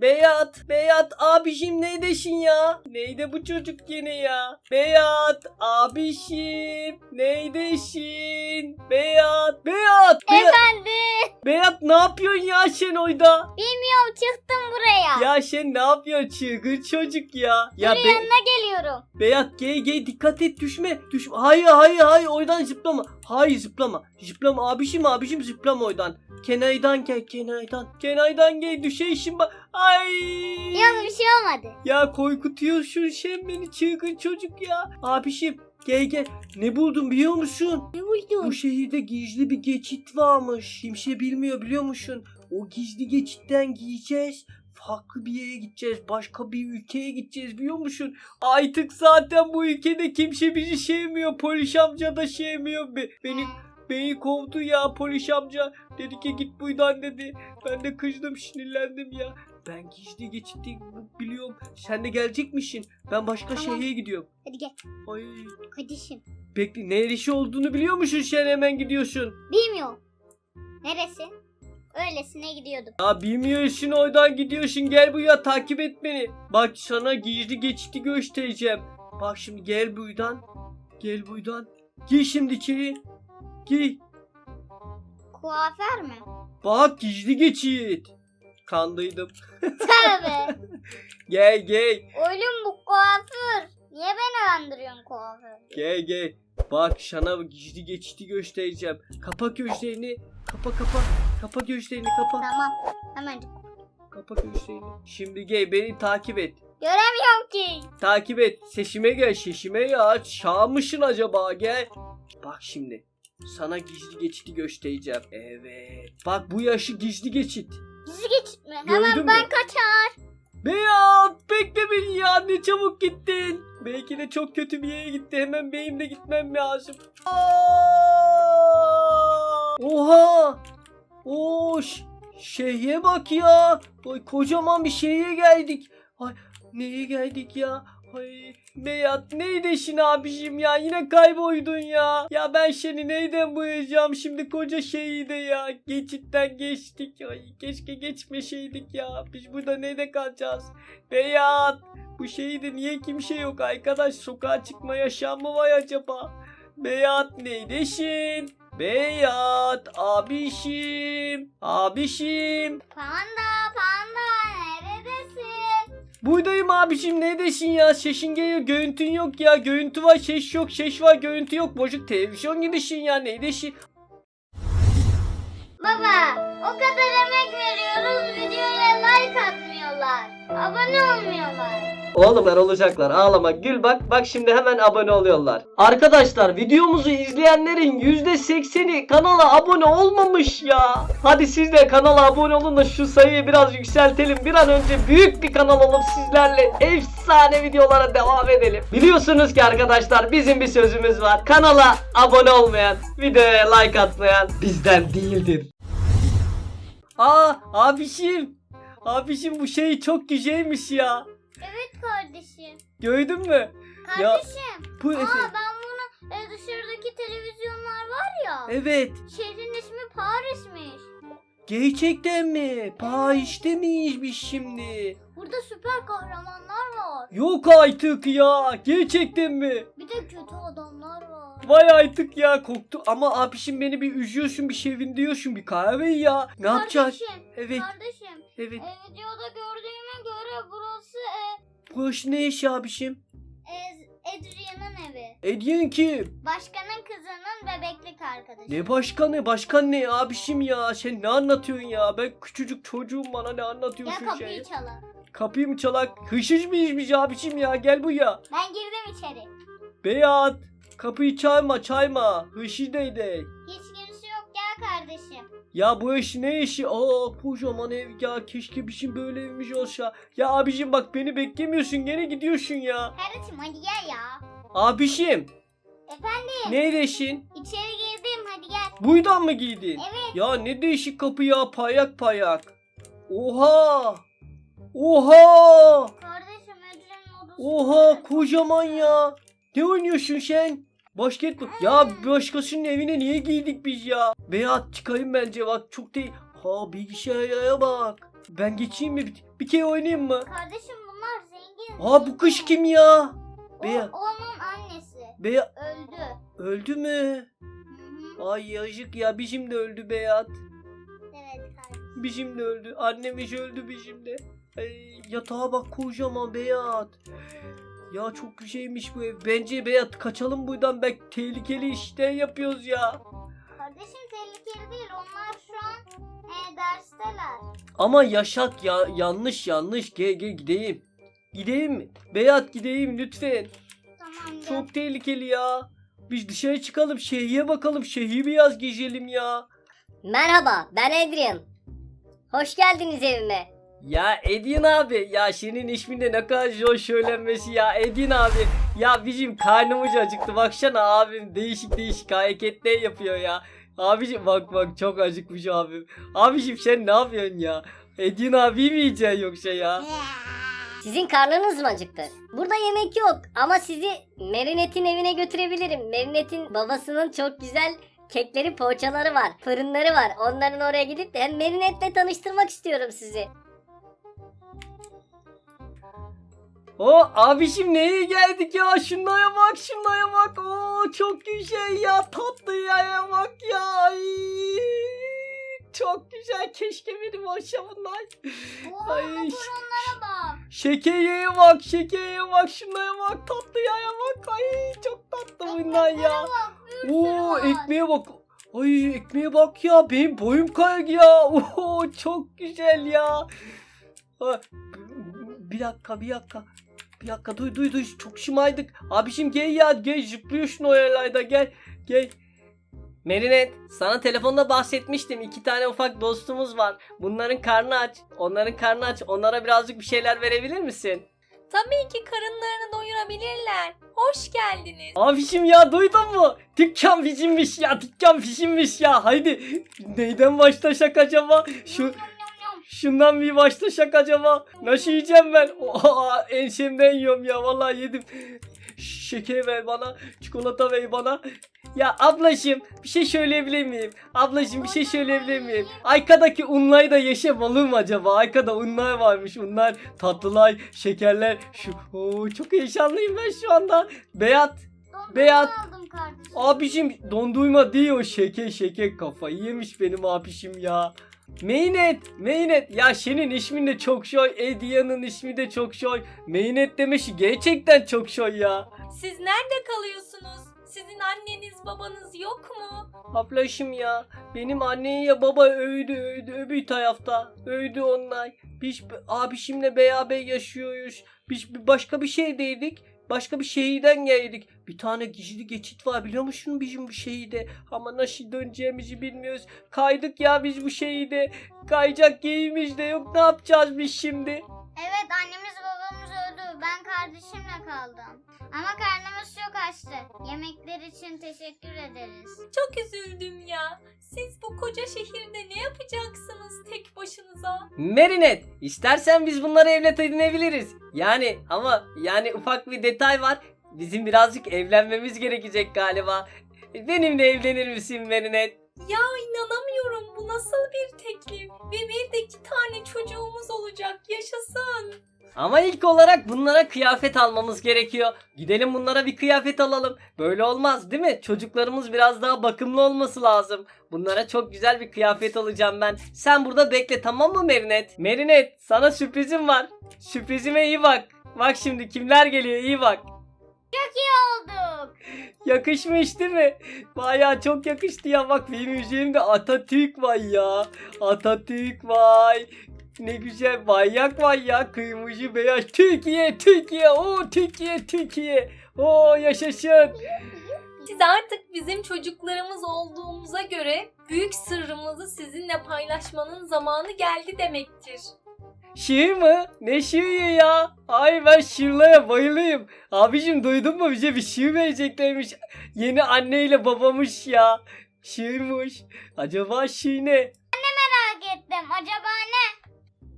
Beyat, Beyat abişim neydeşin ya? Neyde bu çocuk yine ya? Beyat abişim neydeşin? Beyat, Beyat, Beyat, Efendim. Beyat ne yapıyorsun ya sen oyda? Bilmiyorum çıktım buraya. Ya sen ne yapıyorsun çılgın çocuk ya? Ya Dur be- yanına geliyorum. Beyat gey gey dikkat et düşme. Düşme. Hayır hayır hayır oydan zıplama. Hayır zıplama. Zıplama abişim abişim zıplama oydan. Kenaydan gel kenaydan. Kenaydan gel düşeyşim bak. Ay. Yok bir şey olmadı. Ya korkutuyorsun sen beni çılgın çocuk ya. Abişim gel gel. Ne buldum biliyor musun? Ne buldun? Bu şehirde gizli bir geçit varmış. Kimse bilmiyor biliyor musun? O gizli geçitten giyeceğiz. Farklı bir yere gideceğiz. Başka bir ülkeye gideceğiz biliyor musun? Artık zaten bu ülkede kimse bizi sevmiyor. Polis amca da sevmiyor. Be- beni Beni kovdu ya polis amca. Dedi ki git buradan dedi. Ben de kızdım sinirlendim ya. Ben gizli geçiti biliyorum. Sen de gelecek misin? Ben başka Tamam. şehre gidiyorum. Hadi gel. Ay. Kardeşim. Bekle neresi olduğunu biliyor musun sen hemen gidiyorsun. Bilmiyorum. Neresi? Öylesine gidiyordum. Ya bilmiyorsun oradan gidiyorsun gel buraya takip et beni. Bak sana gizli geçiti göstereceğim. Bak şimdi gel buradan. Gel buradan. Gir şimdi içeri. Gir. Kuaför mü? Bak gizli geçit. Kandıydım. Tövbe. Gel gel. Oğlum bu kuaför. Niye beni andırıyorsun kuaför? Gel gel. Bak sana gizli geçiti göstereceğim. Kapa gözlerini. Kapa kapa. Kapa gözlerini kapa. Tamam. Hemen. Kapa gözlerini. Şimdi gel beni takip et. Göremiyorum ki. Takip et. Sesime gel. Sesime ya. Şağ mısın acaba? Gel. Bak şimdi. Sana gizli geçiti göstereceğim. Evet. Bak bu yaşı gizli geçit. Mi? Gördün Hemen mü? ben kaçar. Beyat bekle beni ya. Ne çabuk gittin. Belki de çok kötü bir yere gitti. Hemen benim de gitmem lazım. Aa! Oha. Oş. Şehre bak ya. Ay, kocaman bir şehre geldik. Ay, neye geldik ya? Ay, Beyat neydesin abicim ya yine kayboldun ya. Ya ben seni neyden bulacağım şimdi koca şehirde ya. Geçitten geçtik. Ay keşke geçmeseydik ya. Biz burada neyde kalacağız? Beyat bu şehirde niye kimse yok arkadaş? Sokağa çıkma yaşam mı var acaba? Beyat neydesin? Beyat abişim. Abişim. Panda panda Buradayım abicim neredesin ya? Sesin geliyor görüntün yok ya. Görüntü var ses yok. Ses var görüntü yok. Bocuk televizyon gibisin ya. Neredesin? Baba o kadar emek atmıyorlar. Abone olmuyorlar. Oğlumlar olacaklar ağlama gül bak bak şimdi hemen abone oluyorlar. Arkadaşlar videomuzu izleyenlerin %80'i kanala abone olmamış ya. Hadi siz de kanala abone olun da şu sayıyı biraz yükseltelim. Bir an önce büyük bir kanal olup sizlerle efsane videolara devam edelim. Biliyorsunuz ki arkadaşlar bizim bir sözümüz var. Kanala abone olmayan, videoya like atmayan bizden değildir. Aa abişim. Abişim bu şey çok güzelmiş ya. Evet kardeşim. Gördün mü? Ya- Kardeşim. Bu Aa efe- ben bunu e, dışarıdaki televizyonlar var ya. Evet. Şehrin ismi Paris'miş. Gerçekten mi? Paris'te miyiz biz şimdi? Burada süper kahramanlar var. Yok artık ya. Gerçekten mi? Bir de kötü adamlar var. Vay artık ya korktu. Ama abişim beni bir üzüyorsun bir sevindiriyorsun bir kahve ya. Ne yapacağız? Kardeşim, Evet. kardeşim. Evet. E, videoda gördüğüme göre burası e, Burası ne iş abişim? e, Adrian'ın evi. Ediyen kim? Başkanın kızının bebeklik arkadaşı. Ne başkanı? Başkan ne abişim ya? Sen ne anlatıyorsun ya? Ben küçücük çocuğum bana ne Gel anlatıyorsun kapıyı sen? çalın. Kapıyı mı çalak? Hışış biz abişim ya? Gel buraya. Ben girdim içeri. Beyat. Kapıyı çayma çayma. Hışı neydi? Hiç kimse yok gel kardeşim. Ya bu iş ne işi? Aa kocaman ev ya. Keşke bizim böyle evimiz olsa. Ya abicim bak beni beklemiyorsun. Gene gidiyorsun ya. Kardeşim hadi gel ya. Abişim. Efendim Neydesin? içeri girdim hadi gel. Buydan mı giydin? Evet. Ya ne değişik kapı ya. Payak payak. Oha. Oha. Kardeşim Adrian'ın odası. Oha kocaman ya. Ne oynuyorsun sen? Basketbol. Ya başkasının evine niye giydik biz ya? Beyat çıkayım bence bak çok değil. Ha bilgisayara bak. Ben geçeyim mi? Bir, bir kere oynayayım mı? Kardeşim bunlar zengin. Aa bu kış kim ya? O, Beya, onun annesi. Beya Öldü. öldü mü? Hı hı. Ay yazık ya bizim de öldü Beyat. Evet kardeşim. Bizim de öldü. Annemiz öldü bizim de. Ay, yatağa bak kocaman Beyat. Ya çok güzelmiş bu ev. Bence Beyat kaçalım buradan. Bak tehlikeli işler yapıyoruz ya. Kardeşim tehlikeli değil. Onlar şu an e, dersteler. Ama yaşak ya yanlış yanlış. Gel gel gideyim. Gideyim mi? Beyat gideyim lütfen. Tamam. gel. Çok tehlikeli ya. Biz dışarı çıkalım şehriye bakalım. Şehri biraz gezelim ya. Merhaba, ben Adrian. Hoş geldiniz evime. Ya Edin abi ya senin isminde ne kadar zor söylenmesi ya Edin abi. Ya bizim karnımız acıktı baksana abim değişik değişik hareketler yapıyor ya. Abicim bak bak çok acıkmış abim. Abicim sen ne yapıyorsun ya? Edin abi mi yiyeceksin yoksa ya? Sizin karnınız mı acıktı? Burada yemek yok ama sizi Merinet'in evine götürebilirim. Merinet'in babasının çok güzel kekleri, poğaçaları var, fırınları var. Onların oraya gidip hem Merinet'le tanıştırmak istiyorum sizi. O abişim neye geldik ya? Şunlara bak şunlara bak. Oo çok güzel ya tatlı ya bak ya. Ay, çok güzel keşke benim olsa bunlar. Ay, motorunlara bak. Şekeriye bak, şekeriye bak, şunlara bak, tatlı yaya bak. Ay çok tatlı bunlar ya. Bak Oo var. ekmeğe bak. Ay ekmeğe bak ya. Benim boyum kayık ya. Oo çok güzel ya. Bir dakika, bir dakika. Bir dakika duy duy duy. Çok şımaydık. Abişim gel ya. Gel zıplıyorsun o yerlerde gel. Gel. Merinet sana telefonda bahsetmiştim. İki tane ufak dostumuz var. Bunların karnı aç. Onların karnı aç. Onlara birazcık bir şeyler verebilir misin? Tabii ki karınlarını doyurabilirler. Hoş geldiniz. Abişim ya duydun mu? Dükkan bizimmiş ya. Dükkan bizimmiş ya. Haydi. Neyden başlasak acaba? Şu şundan bir başlasak acaba? Nasıl yiyeceğim ben? Oha, ensemden yiyorum ya. Vallahi yedim. Şeker ver bana. Çikolata ver bana. Ya ablaşım bir şey söyleyebilir miyim? Ablacım bir şey söyleyebilir miyim? Arkadaki unlayı da yaşamalım acaba? Arkada unlar varmış. Unlar tatlılar, şekerler. Şu Oo, çok heyecanlıyım ben şu anda. Beyat Beyaz- aldım kardeşim. Abicim dondurma değil o şeker şeker kafayı yemiş benim abişim ya. Meynet, Meynet. Ya senin ismin de çok şoy. Edia'nın ismi de çok şoy. Meynet demesi gerçekten çok şoy ya. Siz nerede kalıyorsunuz? Sizin anneniz babanız yok mu? Ablaşım ya. Benim anne ya baba öldü öldü öbür tarafta. Öldü onlar. Biz abişimle beraber yaşıyoruz. Biz başka bir şeydeydik. Başka bir şehirden geldik. Bir tane gizli geçit var biliyor musun bizim bu şehirde? Ama nasıl döneceğimizi bilmiyoruz. Kaydık ya biz bu şehirde. Kayacak yerimiz de yok. Ne yapacağız biz şimdi? Evet annemiz babamız öldü. Ben kardeşimle kaldım. Ama karnımız çok açtı. Yemekler için teşekkür ederiz. Çok üzüldüm ya. Siz bu koca şehirde ne yapacaksınız tek başınıza? Merinet, istersen biz bunları evlat edinebiliriz. Yani ama yani ufak bir detay var. Bizim birazcık evlenmemiz gerekecek galiba. Benimle evlenir misin Merinet? Ya inanamıyorum bu nasıl bir teklif? Ama ilk olarak bunlara kıyafet almamız gerekiyor. Gidelim bunlara bir kıyafet alalım. Böyle olmaz değil mi? Çocuklarımız biraz daha bakımlı olması lazım. Bunlara çok güzel bir kıyafet alacağım ben. Sen burada bekle tamam mı Merinet? Merinet sana sürprizim var. Sürprizime iyi bak. Bak şimdi kimler geliyor iyi bak. Olduk. Yakışmış değil mi? Bayağı çok yakıştı ya. Bak benim üzerimde Atatürk var ya. Atatürk var. Ne güzel bayrak var ya. Kırmızı beyaz. Türkiye, Türkiye. Oo Türkiye, Türkiye. Oo yaşasın. Siz artık bizim çocuklarımız olduğumuza göre büyük sırrımızı sizinle paylaşmanın zamanı geldi demektir. Şiir mi? Ne şiiri ya? Ay ben şiirlere bayılayım. Abicim duydun mu bize bir şiir vereceklermiş. Yeni anneyle babamış ya. Şiirmiş. Acaba şiir ne? Merak ettim. Acaba ne?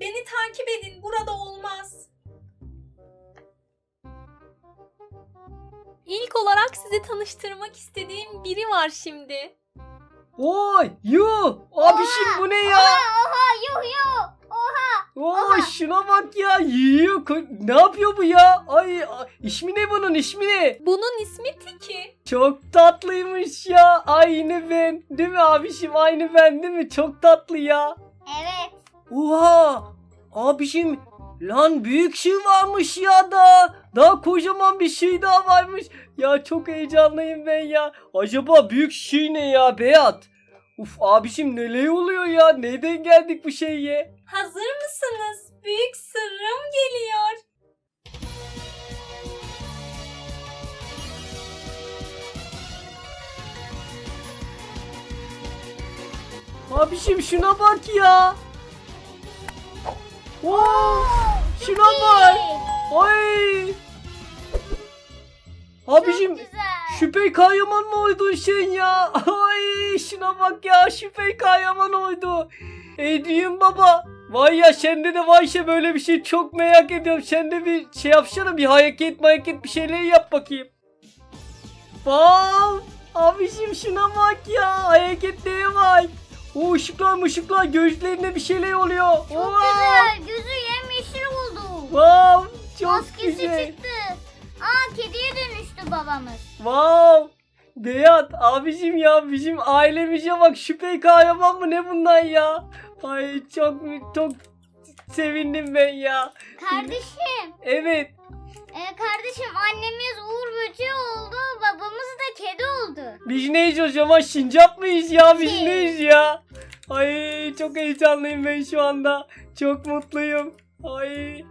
Beni takip edin burada olmaz. İlk olarak size tanıştırmak istediğim biri var şimdi. Oy yuh abişim bu ne ya? Oha oha yuh yuh. Oha şuna bak ya yiyor. Ne yapıyor bu ya? Ay ismi ne bunun ismi ne? Bunun ismi Tiki. Çok tatlıymış ya. Aynı ben. Değil mi abişim? Aynı ben değil mi? Çok tatlı ya. Evet. Oha! Abişim lan büyük şey varmış ya da. Daha kocaman bir şey daha varmış. Ya çok heyecanlıyım ben ya. Acaba büyük şey ne ya Beyat? Uf abişim neler oluyor ya? Neden geldik bu şeye? Hazır mısınız? Büyük sırrım geliyor. Abişim şuna bak ya. Wow! Şuna bak. Ay! Abicim Çok güzel. şüphe kahraman mı oydun sen ya? Ay şuna bak ya şüphe kahraman oydu. Ediyim baba. Vay ya sende de vay şey böyle bir şey çok merak ediyorum. Sen de bir şey yapsana bir hareket hareket bir şeyler yap bakayım. Wow! Abicim şuna bak ya hareketlere bak. O ışıklar ışıklar gözlerinde bir şeyler oluyor. Çok Wow! güzel. Gözü yemyeşil oldu. Wow! Çok Maskesi güzel. çıktı. Aa kediye dönüştü babamız. Wow! Beyat abicim ya bizim ailemize bak şüphe kahraman mı ne bundan ya? Ay çok çok sevindim ben ya. Kardeşim. Evet. E, kardeşim annemiz Uğur Böceği oldu. Babamız da kedi oldu. Biz neyiz o zaman? Sincap mıyız ya? Biz Şey. neyiz ya? Ay çok heyecanlıyım ben şu anda. Çok mutluyum. Ay.